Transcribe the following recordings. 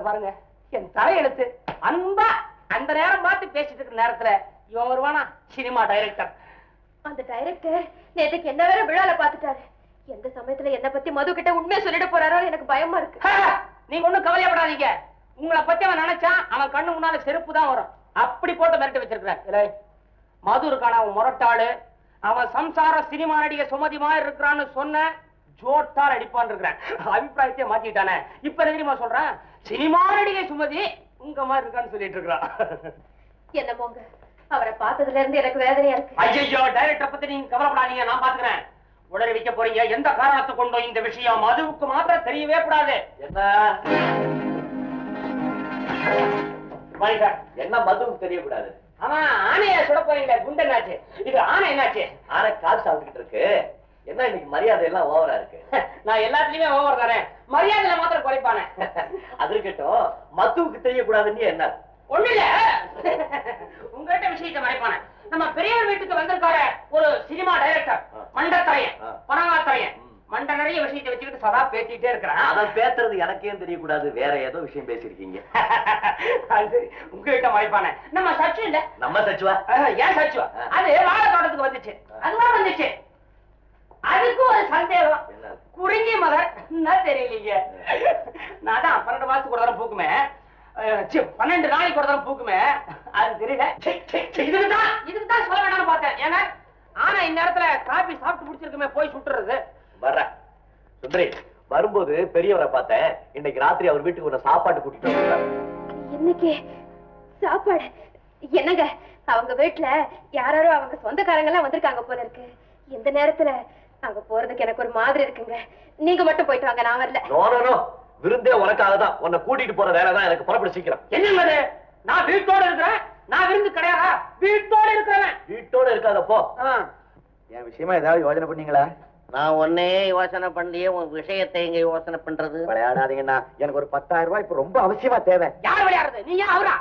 பாருங்க. என் தலையெழுத்து அன்பா அந்த நேரம் பார்த்து பேசிட்டு இருக்கிற நேரத்துல இவன் வருவானா சினிமா டைரக்டர் அந்த டைரக்டர் நேத்துக்கு என்ன வேற விழால பாத்துட்டாரு எந்த சமயத்துல என்ன பத்தி மது கிட்ட உண்மையை சொல்லிட்டு போறாரோ எனக்கு பயமா இருக்கு. நீங்க ஒண்ணும் கவலையப்படாதீங்க. உங்களை பத்தி அவன் நினைச்சான் அவன் கண்ணு முன்னால செருப்பு தான் வரும். அப்படி போட்டு மிரட்டி வச்சிருக்கிறேன் மது இருக்கான? அவன் முரட்டாளு. அவன் சம்சார சினிமா நடிகை சுமதி மாதிரி இருக்கிறான்னு சொன்ன ஜோட்டால் அடிப்பான் இருக்கிறேன் அபிப்பிராயத்தை மாத்திட்டானே இப்ப என்ன தெரியுமா சொல்றேன் சினிமா நடிகை சுமதி உங்க மாதிரி இருக்கான்னு சொல்லிட்டு இருக்கிறான் என்ன போங்க? அவரை பார்த்ததுல இருந்து எனக்கு வேதனையா இருக்கு. ஐயோ டைரக்டர் பத்தி நீங்க கவலைப்படாதீங்க நான் பாத்துக்கிறேன் உடனே வைக்க போறீங்க. எந்த காரணத்தை கொண்டோ இந்த விஷயம்? மதுவுக்கு மாத்திரம் தெரியவே கூடாது. என்ன? என்ன மதுவும் தெரியக்கூடாது? அவன் ஆனைய சுட போறீங்களே குண்டு என்னாச்சு இது ஆனை என்னாச்சு? ஆனா கால் சாப்பிட்டுக்கிட்டு இருக்கு. என்ன இன்னைக்கு மரியாதை எல்லாம் ஓவரா இருக்கு? நான் எல்லாத்துலயுமே ஓவர் தரேன் மரியாதையில மாத்திரம் குறைப்பானே? அது இருக்கட்டும். மதுவுக்கு தெரியக்கூடாதுன்னு என்ன? ஒண்ணு இல்ல உங்ககிட்ட விஷயத்தை மறைப்பானே. நம்ம பெரியவர் வீட்டுக்கு வந்திருக்காரு ஒரு சினிமா டைரக்டர். மண்டத்தரையன். பணங்காத்தரையன். மண்ட நிறைய விஷயத்தை வச்சுக்கிட்டு சதா பேசிட்டே இருக்கிறான். அதான் பேசுறது எனக்கே தெரியக்கூடாது. வேற ஏதோ விஷயம் பேசியிருக்கீங்க. அது சரி, உங்ககிட்ட மறைப்பானே. நம்ம சச்சு இல்ல? நம்ம சச்சுவா? ஏன் சச்சுவா. அது வாழை தோட்டத்துக்கு வந்துச்சு அதுவா வந்துச்சு அதுக்கு ஒரு சந்தேகம் என்ன குறிஞ்சி என்ன தெரியலீங்க? நான் தான் பன்னெண்டு மாசத்துக்கு ஒரு தடவை பூக்குமே. பன்னெண்டு நாளைக்கு ஒரு தடவை பூக்குமே. அது தெரியல. இதுக்கு தான் இதுக்கு தான் சொல்ல வேணாம்னு பார்த்தேன். ஏன்னா ஆனா இந்நேரத்துல காபி சாப்பிட்டு முடிச்சிருக்குமே போய் சுட்டுறது. வர்றேன். சுந்தரி வரும்போது பெரியவரை பார்த்தேன். இன்னைக்கு ராத்திரி அவர் வீட்டுக்கு ஒரு சாப்பாட்டு கூட்டிட்டு வந்தார் இன்னைக்கு சாப்பாடு? என்னங்க? அவங்க வீட்டுல யாராரோ அவங்க சொந்தக்காரங்க எல்லாம் வந்திருக்காங்க போல இருக்கு. இந்த நேரத்துல அங்க போறதுக்கு எனக்கு ஒரு மாதிரி இருக்குங்க. நீங்க மட்டும் போயிட்டு வாங்க நான் வரல. நோ நோ நோ விருந்தே உனக்காக தான். உன்னை கூட்டிட்டு போற வேலை தான் எனக்கு புறப்பட சீக்கிரம். என்னங்க அது நான் வீட்டோட இருக்கிறேன். நான் விருந்து கிடையாதா? வீட்டோட இருக்கிறவன். வீட்டோட இருக்காதப்போ ஆ. என் விஷயமா ஏதாவது யோசனை பண்ணீங்களா? நான் ஒன்னே யோசனை பண்ணலையே உன் விஷயத்தை எங்க யோசனை பண்றது? விளையாடாதீங்கண்ணா. எனக்கு ஒரு பத்தாயிரம் ரூபாய் இப்ப ரொம்ப அவசியமா தேவை. யார் விளையாடுறது? நீ அவரா?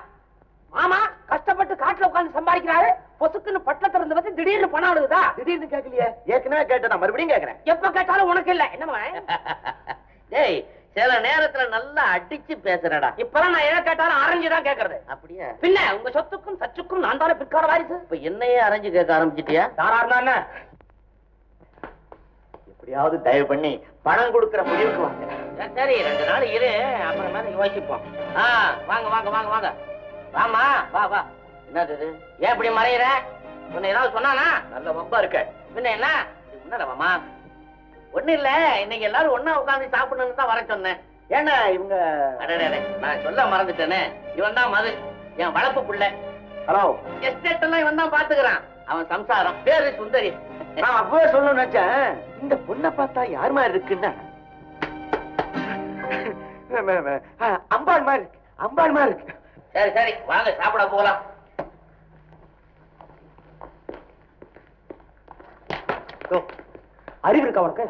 மாமா கஷ்டப்பட்டு காட்டுல உட்கார்ந்து சம்பாதிக்கிறாரு. பொசுக்குன்னு பட்டல திறந்து வந்து திடீர்னு பணம் விடுதா திடீர்னு கேட்கலையே. ஏற்கனவே கேட்டேன் மறுபடியும் கேட்கறேன். எப்ப கேட்டாலும் உனக்கு இல்ல. என்னமா டேய் சில நேரத்துல நல்லா அடிச்சு பேசுறடா. இப்பெல்லாம் நான் எதை கேட்டாலும் அரைஞ்சுதான் கேக்குறது அப்படியா? பின்ன உங்க சொத்துக்கும் சச்சுக்கும் நான் தானே பிற்கால வாரிசு? இப்ப என்னையே அரைஞ்சு கேட்க ஆரம்பிச்சிட்டியா? தாரா இருந்தா என்ன? எப்படியாவது தயவு பண்ணி பணம் கொடுக்கிற முடிவுக்கு வாங்க. சரி, சரி ரெண்டு நாள் இரு. அப்புறமேல யோசிப்போம். ஆ வாங்க வாங்க வாங்க வாங்க. வாமா வா வா என்னது இது ஏன் இப்படி மறையிற உன்னை ஏதாவது சொன்னானா நல்ல வம்பா இருக்க பின்ன என்ன முன்னால வாமா ஒண்ணு இல்ல இன்னைக்கு எல்லாரும் ஒண்ணா உட்கார்ந்து சாப்பிடணும்னு தான் வர சொன்னேன் ஏன்னா இவங்க நான் சொல்ல மறந்துட்டேனே இவன் தான் மது என் வளர்ப்பு புள்ள ஹலோ எஸ்டேட் எல்லாம் இவன் தான் பாத்துக்கிறான் அவன் சம்சாரம் பேரு சுந்தரி நான் அப்பவே சொல்லணும்னு நினைச்சேன் இந்த பொண்ணை பார்த்தா யார் மாதிரி இருக்குன்னா அம்பாள் மாதிரி அம்பாள் மாதிரி சரி சரி வாங்க சாப்பிட போகலாம் அறிவு இருக்கா உனக்கு?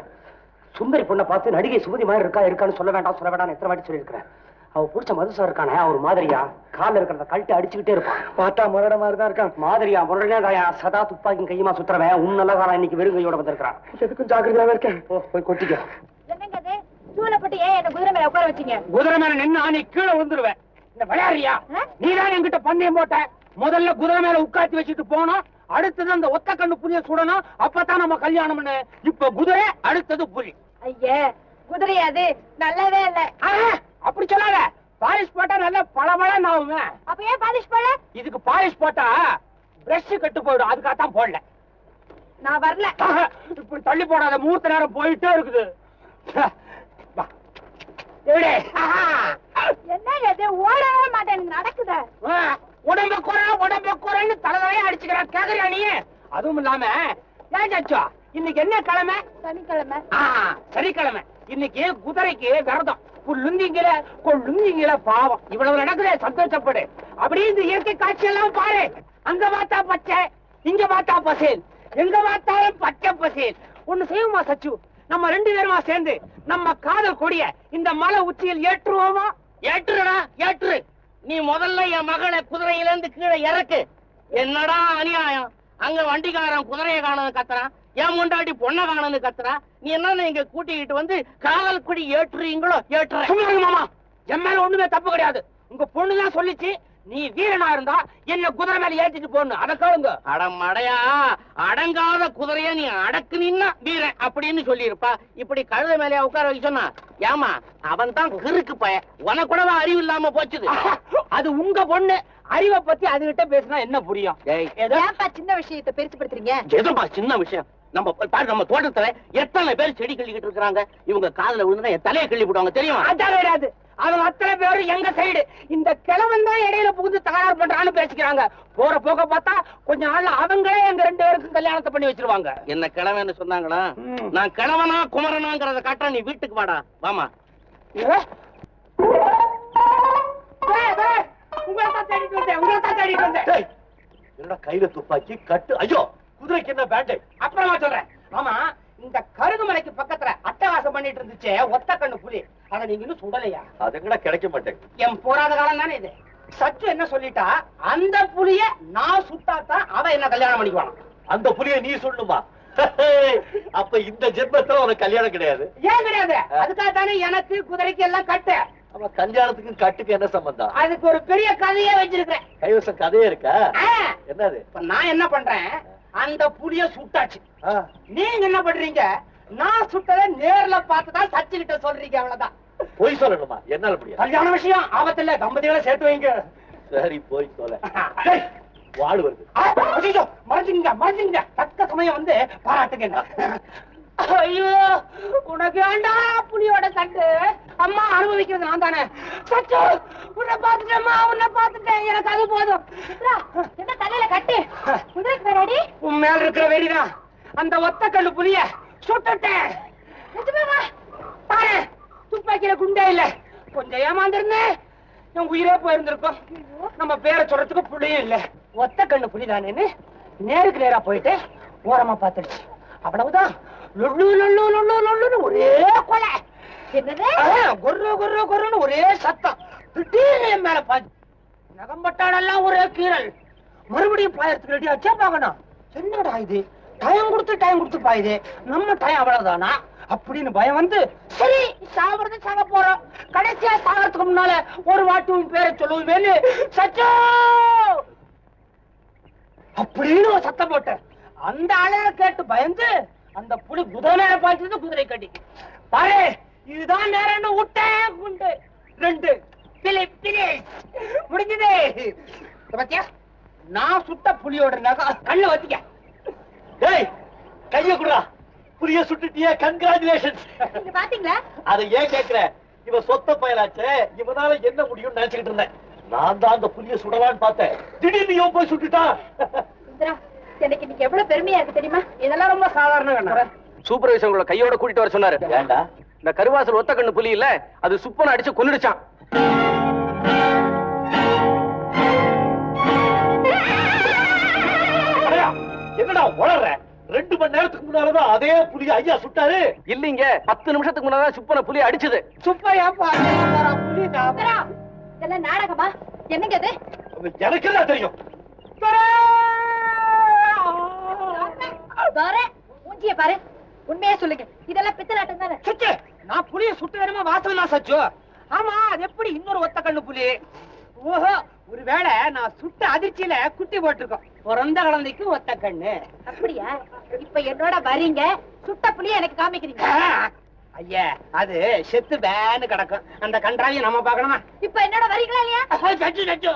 சுந்தரி பொண்ணை பார்த்து நடிகை சுமதி மாதிரி இருக்கா இருக்கான்னு சொல்ல வேண்டாம் சொல்ல வேண்டாம் எத்தனை வாட்டி சொல்லியிருக்கிறேன். அவ புடிச்ச மதுசார் இருக்கானே அவர் மாதிரியா? கால்ல இருக்கிறத கழட்டி அடிச்சுக்கிட்டே இருப்பான். பார்த்தா முரட மாதிரி தான் இருக்கான். மாதிரியா முரளியா சதா துப்பாக்கி கையுமா சுத்துறவன். உன் நல்ல காலம் இன்னைக்கு வெறும் கையோட வந்திருக்கான் எதுக்கும் ஜாக்கிரதையாவே இருக்கேன். போ போய் கொட்டிக்க. என்னங்க ஏன் என்ன குதிரை மேல உட்கார வச்சீங்க? குதிரை மேல நின்னு நீ கீழே விழுந்துருவேன். இந்த விளையாடுறியா? நீதான் என்கிட்ட பந்தயம் போட்ட. முதல்ல குதிரை மேல உட்காத்தி வச்சுட்டு போனோம். அடுத்தது அந்த ஒத்த கண்ணு புலிய சுடணும். அப்பதான் நம்ம கல்யாணம் பண்ணு. இப்ப குதிரை அடுத்தது புலி. ஐயே குதிரை அது நல்லாவே இல்ல. அப்படி சொல்லாத. பாலிஷ் போட்டா நல்ல பளபளன்னு ஆகுங்க அப்ப ஏன் பாலிஷ் போல இதுக்கு பாலிஷ் போட்டா பிரஷ் கெட்டு போயிடும். அதுக்காகத்தான் போடல. நான் வரல. இப்படி தள்ளி போடாத. மூர்த்த நேரம் போயிட்டே இருக்குது. வா. என்னங்க இது? ஓடவே மாட்டேன். நடக்குத. உடம்ப குறை உடம்ப குறைன்னு தலைவரையே அடிச்சுக்கிறான் கேக்குறியா நீ? அதுவும் இல்லாம ஏன் சச்சோ இன்னைக்கு என்ன கிழமை? சனிக்கிழமை. சனிக்கிழமை. இன்னைக்கு குதிரைக்கு விரதம். புல்லுந்திங்கில கொள்ளுந்திங்கில பாவம். இவ்வளவு நடக்குதே சந்தோஷப்படு. அப்படியே இந்த இயற்கை காட்சி எல்லாம் பாரு. அங்க பார்த்தா பச்சை இங்க பார்த்தா பசேல். எங்க பார்த்தாலும் பச்சை பசேல். ஒண்ணு செய்வோமா சச்சு? நம்ம ரெண்டு பேருமா சேர்ந்து நம்ம காதல் கொடிய இந்த மலை உச்சியில் ஏற்றுவோமா? ஏற்றுடா ஏற்று. நீ முதல்ல என் மகளை குதிரையிலேருந்து கீழே இறக்கு. என்னடா அநியாயம்? அங்க வண்டிக்காரன் குதிரையை காணது கத்துறான். என் முண்டாட்டி பொண்ணை காணது கத்துறா நீ என்ன இங்க கூட்டிக்கிட்டு வந்து காதல் குடி ஏற்றுறீங்களோ? ஏற்றுற மாமா. என் மேல ஒண்ணுமே தப்பு கிடையாது. உங்க பொண்ணுதான் சொல்லிச்சு நீ வீரனா இருந்தா என்ன குதிரை மேல ஏத்திட்டு போன்னு? அத கேளுங்க அட மடையா அடங்காத குதிரைய நீ அடக்கு நின்னா வீரன் அப்படின்னு சொல்லியிருப்பா. இப்படி கழுத மேலே உட்கார வைக்க சொன்னா ஏமா அவன் தான் கிறுக்கு பய. உனக்கு கூடவா அறிவு இல்லாம போச்சுது? அது உங்க பொண்ணு. அறிவை பத்தி அதுகிட்ட பேசினா என்ன புரியும்? ஏய், ஏதோ ஏன்பா சின்ன விஷயத்தை பெருசுப்படுத்துறீங்க? எதுமா சின்ன விஷயம்? நம்ம பாரு நம்ம தோட்டத்துல எத்தனை பேர் செடி கிள்ளிக்கிட்டு இருக்காங்க இவங்க காதுல விழுந்தா என் தலையை கிள்ளி போடுவாங்க தெரியுமா? அதான் அவங்க அத்தனை பேரும் எங்க சைடு இந்த கிழவன் தான் இடையில புகுந்து தகராறு பண்றான்னு பேசிக்கிறாங்க. போற போக பார்த்தா கொஞ்ச நாள்ல அவங்களே எங்க ரெண்டு பேருக்கும் கல்யாணத்தை பண்ணி வச்சிருவாங்க. என்ன கிழவன்னு சொன்னாங்களா. நான் கிழவனா குமரனாங்கிறத காட்டுறேன் நீ வீட்டுக்கு வாடா. வாமா. உங்களை தான் தேடிட்டு வந்தேன் உங்களை தான் தேடிட்டு வந்தேன். கையில துப்பாக்கி கட்டு? ஐயோ! குதிரைக்கு என்ன பேண்டேஜ் அப்புறமா சொல்றேன். ஆமா இந்த கருகுமலைக்கு பக்கத்துல அட்டகாசம் பண்ணிட்டு இருந்துச்சே ஒத்த கண்ணு புலி. அத நீங்க இன்னும் சுடலையா? அது எங்கடா கிடைக்க மாட்டேங்குது என் போராத காலம் தானே இது. சச்சு என்ன சொல்லிட்டா? அந்த புலிய நான் சுட்டாதான் அவ என்ன கல்யாணம் பண்ணிக்குவான்? அந்த புலிய நீ சொல்லணுமா அப்ப இந்த ஜென்மத்துல உனக்கு கல்யாணம் கிடையாது. ஏன் கிடையாது? அதுக்காக தானே எனக்கு குதிரைக்கு எல்லாம் கட்டு. அவ கல்யாணத்துக்கு கட்டுக்கு என்ன சம்பந்தம்? அதுக்கு ஒரு பெரிய கதையே வச்சிருக்கிறேன். கைவசம் கதையே இருக்கா? என்னது? இப்ப நான் என்ன பண்றேன்? அந்த புலிய சுட்டாச்சு. நீங்க என்ன பண்றீங்க? நான் சுட்டதை நேர்ல பார்த்துதான் சச்சு கிட்ட சொல்றீங்க அவ்வளவுதான். பொய் சொல்லணுமா? என்னால முடியாது. கல்யாண விஷயம் ஆபத்துல தம்பதிகளை சேர்த்து வைங்க. சரி போய் சொல்ல. வாடு வருது. மறைஞ்சுங்க மறைஞ்சுங்க தக்க சமயம் வந்து பாராட்டுங்க. ஐயோ உனக்கு வேண்டாம் புலியோட சட்டு? அம்மா அனுபவிக்கிறது நான் தானே. சச்சு உன்னை பார்த்துட்டேம்மா உன்னை பார்த்துட்டேன். எனக்கு அது போதும். என்ன தலையில கட்டு? குதிரைக்கு வேறாடி உன் மேல இருக்கிற வெறிதான் அந்த ஒத்த கல்லு புலிய சுட்டுட்டேன். நிஜமாவா பாரு துப்பாக்கியில குண்டே இல்ல. கொஞ்சம் ஏமாந்திருந்தேன் என் உயிரே போயிருந்திருக்கும். நம்ம பேரை சொல்றதுக்கு புள்ளியும் இல்ல. ஒத்த கண்ணு புலிதானேன்னு நேருக்கு நேரா போயிட்டு ஓரமா பார்த்துடுச்சு அவ்வளவுதான். லொள்ளு லொள்ளு லொள்ளு லொள்ளுன்னு ஒரே கொலை. கொர்ரு கொர்ரு கொர்ருன்னு ஒரே சத்தம். திடீர்னு என் மேல பாஞ்சு. நகம்பட்டாடெல்லாம் ஒரே கீறல். மறுபடியும் பாயறதுக்கு ரெடி ஆச்சா பார்க்கணும். என்னடா இது? டைம் கொடுத்து டைம் கொடுத்து பாயுது. நம்ம டைம் அவ்வளவுதானா? அப்படின்னு பயம் வந்து சரி சாவறது சாக போறோம். கடைசியா சாகிறதுக்கு முன்னால ஒரு வாட்டி உன் பேரை சொல்லுவேன்னு சச்சோ! அப்படின்னு சத்தம் போட்டேன். அந்த அலைய கேட்டு பயந்து அந்த புலி குதிரை பாய்ச்சது குதிரை கடி பாரு இதுதான் நேரம் விட்டேன் குண்டு. ரெண்டு. பிளி பிளி. முடிஞ்சது. பாத்தியா? நான் சுட்ட புலியோட நகை. கண்ணு வச்சிக்க. டேய் கைய குடுறா. புலிய சுட்டுட்டியே கங்க்ராச்சுலேஷன்ஸ் நீங்க பாத்தீங்களா? அதை ஏன் கேக்குற? இவ சொத்த பயலாச்சே. இவனால என்ன முடியும்னு நினைச்சுக்கிட்டு இருந்தேன். நான் தான் அந்த புலிய சுடலான்னு பார்த்தேன். திடீர்னு போய் சுட்டுட்டான். சுந்தரா எனக்கு இன்னைக்கு எவ்வளவு பெருமையா இருக்கு தெரியுமா? இதெல்லாம் ரொம்ப சாதாரண சூப்பர்வைசர் உங்களை கையோட கூட்டிட்டு வர சொன்னாரு. இந்த கருவாசல் ஒத்த கண்ணு புலி இல்ல அது சுப்பனை அடிச்சு கொன்னுடுச்சான். என்னடா உளற ரெண்டு மணி நேரத்துக்கு முன்னாலதான் அதே புலிய ஐயா சுட்டாரு. இல்லீங்க பத்து நிமிஷத்துக்கு முன்னாடி சுப்பனை புலி அடிச்சது. சுப்பையா புலி இதெல்லாம் நாடகமா? என்னங்க எனக்கு என்ன தெரியும்? மூஞ்சிய பாரு. உண்மையா சொல்லுங்க. இதெல்லாம் பித்தலாட்டம் தானே? சுச்சு நான் புலிய சுட்டு வேணுமா வாசல் தான் சச்சு. ஆமா அது எப்படி இன்னொரு ஒத்த கண்ணு புலி ஓஹோ ஒருவேளை நான் சுட்ட அதிர்ச்சியில குட்டி போட்டிருக்கோம். பிறந்த குழந்தைக்கு ஒத்த கண்ணு. அப்படியா? இப்ப என்னோட வரீங்க. சுட்ட புளிய எனக்கு காமிக்கிறீங்க. ஐயா அது செத்து பேன்னு கிடக்கும். அந்த கன்றாவிய நம்ம பார்க்கணுமா? இப்ப என்னோட வரீங்களா இல்லையா? சச்சு சச்சு.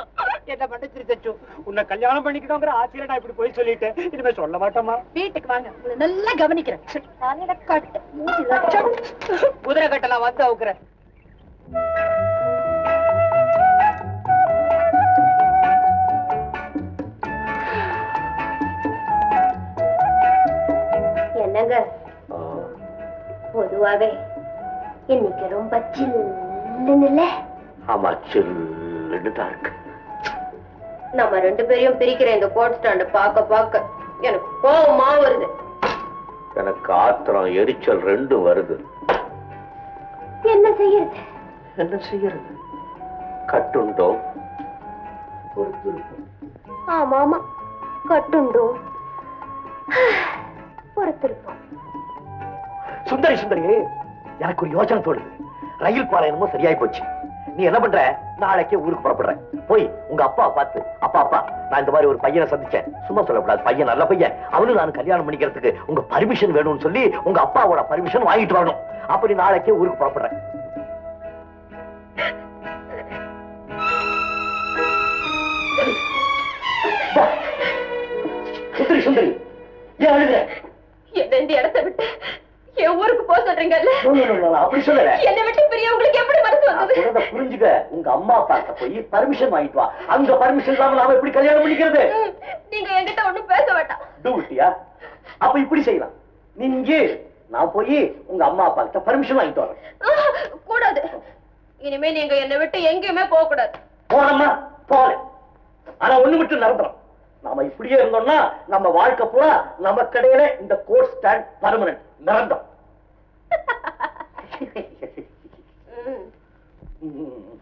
என்ன பண்ணு சச்சு? உன்னை கல்யாணம் பண்ணிக்கணுங்கிற ஆசையில நான் இப்படி போய் சொல்லிட்டேன். இனிமே சொல்ல மாட்டோமா வீட்டுக்கு வாங்க. உங்களை நல்லா கவனிக்கிறேன். குதிரை கட்டலாம் வந்து அவுக்குறேன். பொதுவாவே இன்னைக்கு ரொம்ப சில்லுன்னு ஆமா சில்லுன்னு தான் இருக்கு. நம்ம ரெண்டு பேரையும் பிரிக்கிற இந்த கோட் ஸ்டாண்ட பார்க்க பார்க்க எனக்கு கோவமா வருது. எனக்கு ஆத்திரம் எரிச்சல் ரெண்டும் வருது. என்ன செய்யறது? என்ன செய்யறது? பொறுத்திருப்போம் ஆமா ஆமா கட்டுண்டோம் பொறுத்திருப்போம் சுந்தரி சுந்தரி எனக்கு ஒரு யோசனை தோணுது ரயில் பாளையமும் சரியாயி சரியாய் போச்சு. நீ என்ன பண்ற? நாளைக்கே ஊருக்கு புறப்படுற போய் உங்க அப்பா பார்த்து அப்பா அப்பா நான் இந்த மாதிரி ஒரு பையனை சந்திச்சேன். சும்மா சொல்லக்கூடாது. பையன் நல்ல பையன். அவனும் நான் கல்யாணம் பண்ணிக்கிறதுக்கு உங்க பர்மிஷன் வேணும்னு சொல்லி உங்க அப்பாவோட பர்மிஷன் வாங்கிட்டு வரணும். அப்படி நாளைக்கே ஊருக்கு புறப்படுறேன் சுந்தரி சுந்தரி ஏன் அழுகுற? என்ன இந்த இடத்தை விட்டு என் ஊருக்கு போக சொல்றீங்கல்ல? அப்படி சொல்லல. என்னை விட்டு பிரிய உங்களுக்கு எப்படி மனசு வந்தது? சொல்றத புரிஞ்சுக்க. உங்க அம்மா அப்பாட்ட போய் பர்மிஷன் வாங்கிட்டு வா. அங்க பர்மிஷன் இல்லாம நாம எப்படி கல்யாணம் பண்ணிக்கிறது? நீங்க என்கிட்ட ஒண்ணும் பேச வேண்டாம். டூட்டியா அப்ப இப்படி செய்யலாம். நீ இங்கே இரு. நான் போய் உங்க அம்மா அப்பா கிட்ட பர்மிஷன் வாங்கிட்டு வரேன். கூடாது. இனிமே நீங்க என்னை விட்டு எங்கேயுமே போக கூடாது போனோம்மா போல ஆனா ஒண்ணு மட்டும் நடந்துரும் நாம இப்படியே இருந்தோம்னா நம்ம வாழ்க்கை பூரா நம்ம கடையில இந்த கோட் ஸ்டாண்ட் பர்மனன்ட் நிரந்தரம் ம். ம்.